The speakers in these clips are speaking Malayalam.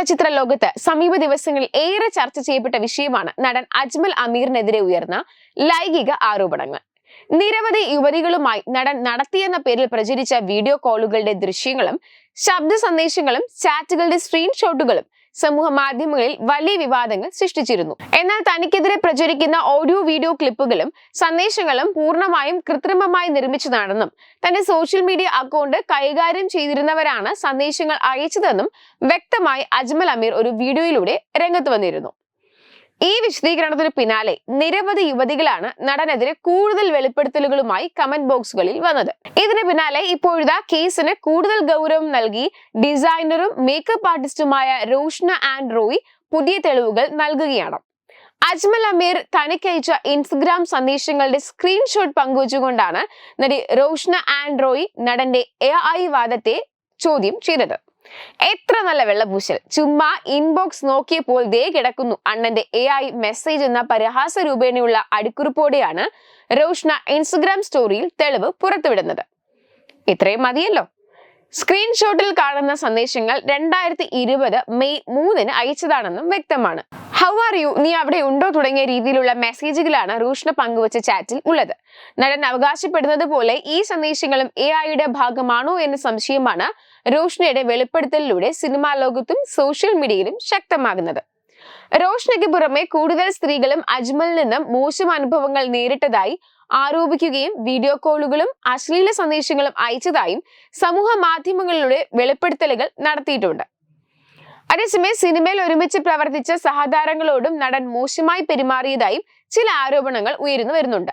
ചലച്ചിത്ര ലോകത്ത് സമീപ ദിവസങ്ങളിൽ ഏറെ ചർച്ച ചെയ്യപ്പെട്ട വിഷയമാണ് നടൻ അജ്മൽ അമീറിനെതിരെ ഉയർന്ന ലൈംഗിക ആരോപണങ്ങൾ. നിരവധി യുവതികളുമായി നടൻ നടത്തിയെന്ന പേരിൽ പ്രചരിച്ച വീഡിയോ കോളുകളുടെ ദൃശ്യങ്ങളും ശബ്ദ സന്ദേശങ്ങളും ചാറ്റുകളുടെ സ്ക്രീൻഷോട്ടുകളും സമൂഹ മാധ്യമങ്ങളിൽ വലിയ വിവാദങ്ങൾ സൃഷ്ടിച്ചിരുന്നു. എന്നാൽ തനിക്കെതിരെ പ്രചരിക്കുന്ന ഓഡിയോ വീഡിയോ ക്ലിപ്പുകളും സന്ദേശങ്ങളും പൂർണമായും കൃത്രിമമായി നിർമ്മിച്ചതാണെന്നും തന്റെ സോഷ്യൽ മീഡിയ അക്കൗണ്ട് കൈകാര്യം ചെയ്തിരുന്നവരാണ് സന്ദേശങ്ങൾ അയച്ചതെന്നും വ്യക്തമായി അജ്മൽ അമീർ ഒരു വീഡിയോയിലൂടെ രംഗത്ത് വന്നിരുന്നു. ഈ വിശദീകരണത്തിന് പിന്നാലെ നിരവധി യുവതികളാണ് നടനെതിരെ കൂടുതൽ വെളിപ്പെടുത്തലുകളുമായി കമന്റ് ബോക്സുകളിൽ വന്നത്. ഇതിന് പിന്നാലെ ഇപ്പോഴത്തെ കേസിന് കൂടുതൽ ഗൗരവം നൽകി ഡിസൈനറും മേക്കപ്പ് ആർട്ടിസ്റ്റുമായ റോഷ്ന ആൻഡ് റോയ് പുതിയ തെളിവുകൾ നൽകുകയാണ്. അജ്മൽ അമീർ തനിക്കയച്ച ഇൻസ്റ്റഗ്രാം സന്ദേശങ്ങളുടെ സ്ക്രീൻഷോട്ട് പങ്കുവച്ചുകൊണ്ടാണ് നടി റോഷ്ന ആൻഡ് റോയ് നടന്റെ എ ഐ വാദത്തെ ചോദ്യം ചെയ്തത്. എത്ര നല്ല വെള്ളപൂശൽ. ചുമ്മാ ഇൻബോക്സ് നോക്കിയപ്പോൾ ദേ കിടക്കുന്നു. അണ്ണന്റെ എ ഐ മെസ്സേജ് എന്ന പരിഹാസ രൂപേണയുള്ള അടിക്കുറിപ്പോടെയാണ് റോഷ്ന ഇൻസ്റ്റഗ്രാം സ്റ്റോറിയിൽ തെളിവ് പുറത്തുവിടുന്നത്. ഇത്രയും മതിയല്ലോ. സ്ക്രീൻഷോട്ടിൽ കാണുന്ന സന്ദേശങ്ങൾ രണ്ടായിരത്തി ഇരുപത് മെയ് മൂന്നിന് അയച്ചതാണെന്നും വ്യക്തമാണ്. ഹൗ ആർ യു നീ അവിടെ ഉണ്ടോ തുടങ്ങിയ രീതിയിലുള്ള മെസ്സേജുകളാണ് റൂഷ്ണ പങ്കുവച്ച ചാറ്റിൽ ഉള്ളത്. നടൻ അവകാശപ്പെടുന്നത് പോലെ ഈ സന്ദേശങ്ങളും എ ഐയുടെ ഭാഗമാണോ എന്ന സംശയമാണ് റൂഷ്ണയുടെ വെളിപ്പെടുത്തലിലൂടെ സിനിമാ ലോകത്തും സോഷ്യൽ മീഡിയയിലും ശക്തമാകുന്നത്. റോഷ്നയ്ക്ക് പുറമെ കൂടുതൽ സ്ത്രീകളും അജ്മലിൽ നിന്നും മോശം അനുഭവങ്ങൾ നേരിട്ടതായി ആരോപിക്കുകയും വീഡിയോ കോളുകളും അശ്ലീല സന്ദേശങ്ങളും അയച്ചതായും സമൂഹ മാധ്യമങ്ങളിലൂടെ വെളിപ്പെടുത്തലുകൾ നടത്തിയിട്ടുണ്ട്. അതേസമയം സിനിമയിൽ ഒരുമിച്ച് പ്രവർത്തിച്ച സഹതാരങ്ങളോടും നടൻ മോശമായി പെരുമാറിയതായും ചില ആരോപണങ്ങൾ ഉയർന്നു വരുന്നുണ്ട്.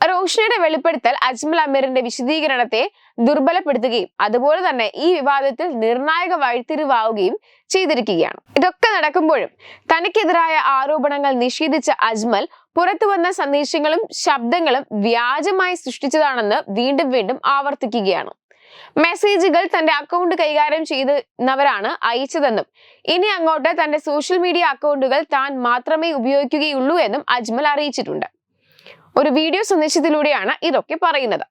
റോഷനയുടെ വെളിപ്പെടുത്തൽ അജ്മൽ അമീറിന്റെ വിശദീകരണത്തെ ദുർബലപ്പെടുത്തുകയും അതുപോലെ തന്നെ ഈ വിവാദത്തിൽ നിർണായക വഴിത്തിരിവാവുകയും ചെയ്തിരിക്കുകയാണ്. ഇതൊക്കെ നടക്കുമ്പോഴും തനിക്കെതിരായ ആരോപണങ്ങൾ നിഷേധിച്ച അജ്മൽ പുറത്തു വന്ന സന്ദേശങ്ങളും ശബ്ദങ്ങളും വ്യാജമായി സൃഷ്ടിച്ചതാണെന്ന് വീണ്ടും വീണ്ടും ആവർത്തിക്കുകയാണ്. മെസ്സേജുകൾ തന്റെ അക്കൗണ്ട് കൈകാര്യം ചെയ്യുന്നവരാണ് അയച്ചതെന്നും ഇനി അങ്ങോട്ട് തന്റെ സോഷ്യൽ മീഡിയ അക്കൗണ്ടുകൾ താൻ മാത്രമേ ഉപയോഗിക്കുകയുള്ളൂ എന്നും അജ്മൽ അറിയിച്ചിട്ടുണ്ട്. ഒരു വീഡിയോ സന്ദേശത്തിലൂടെയാണ് ഇതൊക്കെ പറയുന്നത്.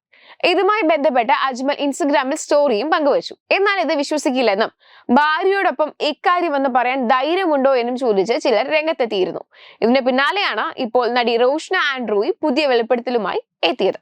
ഇതുമായി ബന്ധപ്പെട്ട് അജ്മൽ ഇൻസ്റ്റഗ്രാമിൽ സ്റ്റോറിയും പങ്കുവച്ചു. എന്നാൽ ഇത് വിശ്വസിക്കില്ലെന്നും ഭാര്യയോടൊപ്പം ഇക്കാര്യം എന്ന് പറയാൻ ധൈര്യമുണ്ടോ എന്നും ചോദിച്ച് ചിലർ രംഗത്തെത്തിയിരുന്നു. ഇതിന് പിന്നാലെയാണ് ഇപ്പോൾ നടി റോഷ്ന ആൻഡ്രൂയി പുതിയ വെളിപ്പെടുത്തലുമായി എത്തിയത്.